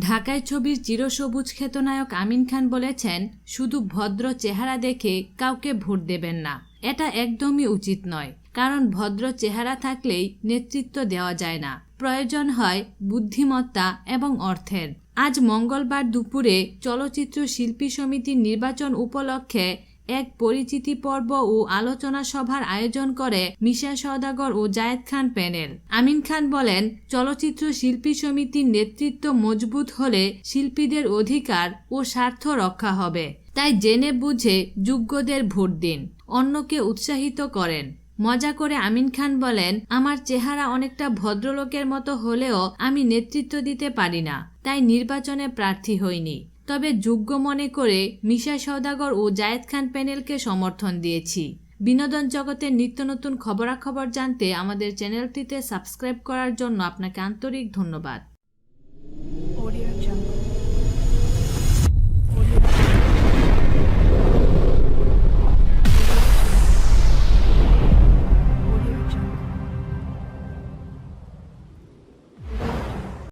ঢাকায় ছবির চিরসবুজ খ্যাতনায়ক আমিন খান বলেছেন, শুধু ভদ্র চেহারা দেখে কাউকে ভোট দেবেন না। এটা একদমই উচিত নয়। কারণ ভদ্র চেহারা থাকলেই নেতৃত্ব দেওয়া যায় না। প্রয়োজন হয় বুদ্ধিমত্তা এবং অর্থের। আজ মঙ্গলবার দুপুরে চলচ্চিত্র শিল্পী সমিতির নির্বাচন উপলক্ষে এক পরিচিতি পর্ব ও আলোচনা সভার আয়োজন করে মিশা সওদাগর ও জায়েদ খান প্যানেল। আমিন খান বলেন, চলচ্চিত্র শিল্পী সমিতির নেতৃত্ব মজবুত হলে শিল্পীদের অধিকার ও স্বার্থ রক্ষা হবে। তাই জেনে বুঝে যোগ্যদের ভোট দিন। অন্যকে উৎসাহিত করেন। মজা করে আমিন খান বলেন, আমার চেহারা অনেকটা ভদ্রলোকের মতো হলেও আমি নেতৃত্ব দিতে পারি না। তাই নির্বাচনে প্রার্থী হইনি। তবে যোগ্য মনে করে মিশা সওদাগর ও জায়েদ খান প্যানেলকে সমর্থন দিয়েছি। বিনোদন জগতের নিত্য নতুন খবরাখবর জানতে আমাদের চ্যানেলটিতে সাবস্ক্রাইব করার জন্য আপনাকে আন্তরিক ধন্যবাদ।